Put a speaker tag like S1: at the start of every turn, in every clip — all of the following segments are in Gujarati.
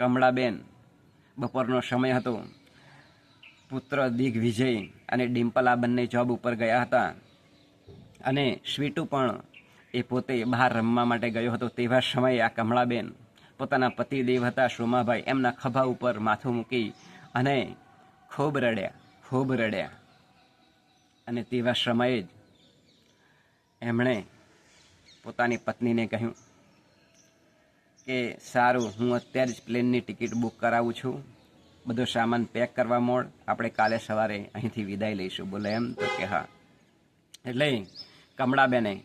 S1: કમળાબેન, બપોરનો સમય હતો. પુત્ર દિગ્વિજય અને ડિમ્પલ આ બંને જોબ ઉપર ગયા હતા. અને સ્વીટુ પણ એ પોતે બહાર રમવા માટે ગયો હતો. તેવા સમયે આ કમળાબેન પોતાના પતિદેવ હતા સોમાભાઈ એમના ખભા ઉપર માથું મૂકી અને ખૂબ રડ્યા ખૂબ રડ્યા. અને તેવા સમયે જ એમણે પોતાની પત્નીને કહ્યું કે સારું, હું અત્યારે જ પ્લેનની ટિકિટ બુક કરાવું છું. બધો સામાન પેક કરવા મોડ. આપણે કાલે સવારે અહીંથી વિદાય લઈશું. બોલે એમ તો કે હા. એટલે કમળાબેને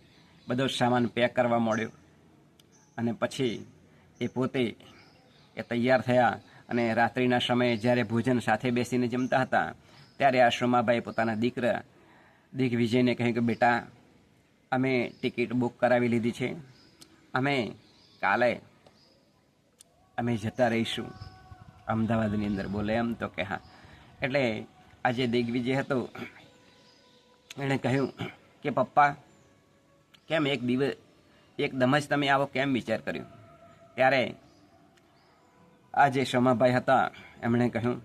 S1: બધો સામાન પેક કરવા મળ્યો. અને પછી એ પોતે એ તૈયાર થયા અને રાત્રિના સમયે જ્યારે ભોજન સાથે બેસીને જમતા હતા, ત્યારે આ સોમાભાઈ પોતાના દીકરા દિગ્વિજયને કહ્યું કે, બેટા, અમે ટિકિટ બુક કરાવી લીધી છે. અમે કાલે અમે જતા રહીશું. અમદાવાદની અંદર બોલે એમ તો કે હા. એટલે આજે દિગ્વિજય હતો. એણે કહ્યું કે, પપ્પા, કેમ એક દિવસ એકદમ જ તમે આવો કેમ વિચાર કર્યો? ત્યારે આ જે શમાભાઈ હતા. એમણે કહ્યું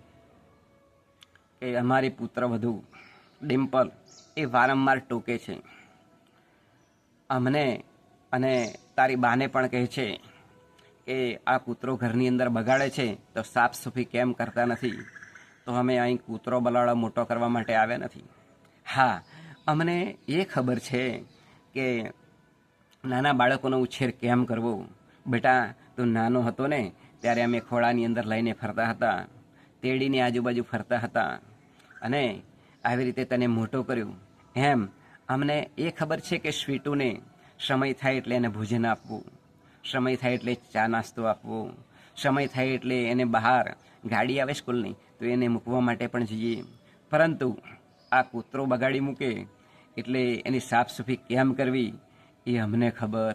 S1: કે, અમારી પુત્ર વધુ ડિમ્પલ એ વારંવાર ટોકે છે. અમને અને તારી બાને પણ કહે છે કે આ કૂતરો ઘરની અંદર બગાડે છે, તો સાફ સફાઈ કેમ કરતા નથી? તો અમે અહીં કૂતરો બલાડો મોટો કરવા માટે આવ્યા નથી. હા, અમને એ ખબર છે કે નાના બાળકોનો ઉછેર કેમ કરવો? બેટા, તું નાનો હતો ને, ત્યારે અમે ખોળાની અંદર લઈને ફરતા હતા, તેડીની આજુબાજુ ફરતા હતા. અને આવી રીતે તને મોટો કર્યો. એમ, અમને એ ખબર છે કે સ્વીટુને સમય થાય એટલે એને ભોજન આપવું. સમય થાય એટલે ચા નાસ્તો આપવો. સમય થાય એટલે એને બહાર ગાડી આવે સ્કૂલની, તો એને મૂકવા માટે પણ જઈએ. પરંતુ આ કૂતરો બગાડી મૂકે એટલે એની સાફ સફાઈ કેમ કરવી એ અમને ખબર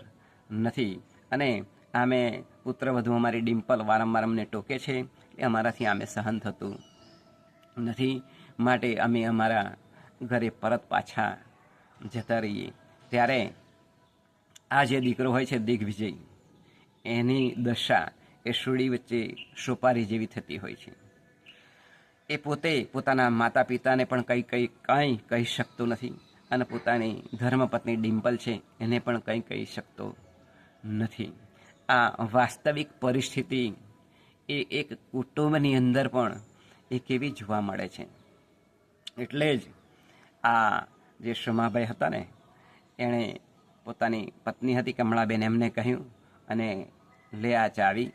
S1: નથી. અને આમે વધુ અમારી ડિમ્પલ વારંવાર અમને ટોકે છે એ અમારાથી આમે સહન થતું નથી. માટે અમે અમારા ઘરે પરત પાછા જતા રહીએ. ત્યારે આ જે દીકરો હોય છે દિગ્વિજય એની દશા એ સુડી વચ્ચે સોપારી જેવી થતી હોય છે. એ પોતે પોતાના માતા પિતાને પણ કંઈ કંઈ કંઈ કહી શકતો નથી અને પોતાની ધર્મપત્ની ડિમ્પલ છે એને પણ કંઈ કહી શકતો નથી. આ વાસ્તવિક પરિસ્થિતિ એ એક કુટુંબની અંદર પણ એ કેવી જોવા મળે છે. એટલે જ આ જે શમાભાઈ હતા ને, એણે પોતાની પત્ની હતી કમળાબેન, એમને કહ્યું અને લે આ ચાવી.